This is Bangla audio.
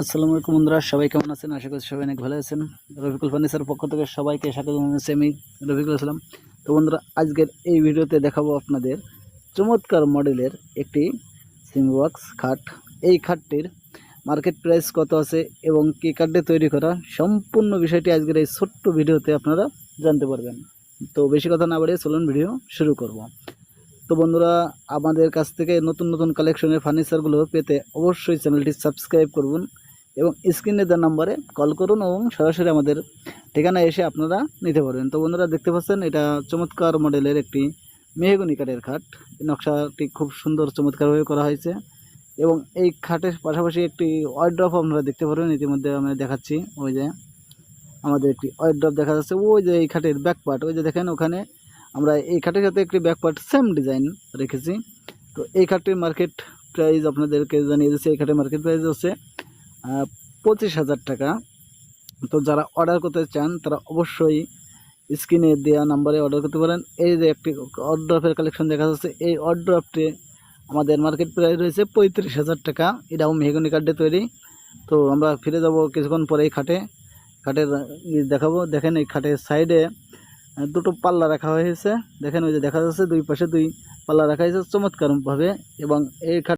আসসালামু আলাইকুম বন্ধুরা, সবাই কেমন আছেন? আশা করছি সবাই অনেক ভালো আছেন। রফিকুল ফার্নিচার পক্ষ থেকে সবাইকে স্বাগত জানাচ্ছি। আমি রফিকুল আসলাম। তো বন্ধুরা, আজকের এই ভিডিওতে দেখাবো আপনাদের চমৎকার মডেলের একটি সিমবক্স খাট। এই খাটটির মার্কেট প্রাইস কত আছে এবং কী কার্ডে তৈরি করা? সম্পূর্ণ বিষয়টি আজকের এই ছোট্ট ভিডিওতে আপনারা জানতে পারবেন। তো বেশি কথা না বাড়িয়ে চলুন ভিডিও শুরু করব। তো বন্ধুরা, আমাদের কাছ থেকে নতুন নতুন কালেকশনের ফার্নিচারগুলো পেতে অবশ্যই চ্যানেলটি সাবস্ক্রাইব করুন। এবং স্ক্রিনে দেওয়ার নাম্বারে কল করুন এবং সরাসরি আমাদের ঠিকানায় এসে আপনারা নিতে পারবেন। তো বন্ধুরা, দেখতে পাচ্ছেন, এটা চমৎকার মডেলের একটি মেহগুনি কাঠের খাট। নকশাটি খুব সুন্দর, চমৎকারভাবে করা হয়েছে এবং এই খাটের পাশাপাশি একটি ওয়াইড্রপ আপনারা দেখতে পারবেন। ইতিমধ্যে আমি দেখাচ্ছি, ওই যে আমাদের একটি ওয়াইড্রপ দেখা যাচ্ছে। ওই যে এই খাটের ব্যাক পার্ট ওই যে দেখেন, ওখানে আমরা এই খাটের সাথে একটি ব্যাক পার্ট সেম ডিজাইন রেখেছি। তো এই খাটটির মার্কেট প্রাইস আপনাদেরকে জানিয়ে দিচ্ছি, এই খাটের মার্কেট প্রাইস হচ্ছে পঁচিশ হাজার টাকা। তো যারা অর্ডার করতে চান, তারা অবশ্যই স্ক্রিনে দেওয়া নাম্বারে অর্ডার করতে পারেন। এই যে একটি অর্ড্রপের কালেকশন দেখা যাচ্ছে, এই অর্ড্রপটি আমাদের মার্কেট প্রাইস রয়েছে পঁয়ত্রিশ হাজার টাকা। এটাও মেহগনি কার্ডে তৈরি। তো আমরা ফিরে যাব কিছুক্ষণ পরে এই খাটে। খাটের দেখাবো। দেখেন এই খাটের সাইডে দুটো পাল্লা রাখা হয়েছে। দেখেন ওই যে দেখা যাচ্ছে দুই পাশে দুই পাল্লা রাখা হয়েছে চমৎকারভাবে এবং এই খাট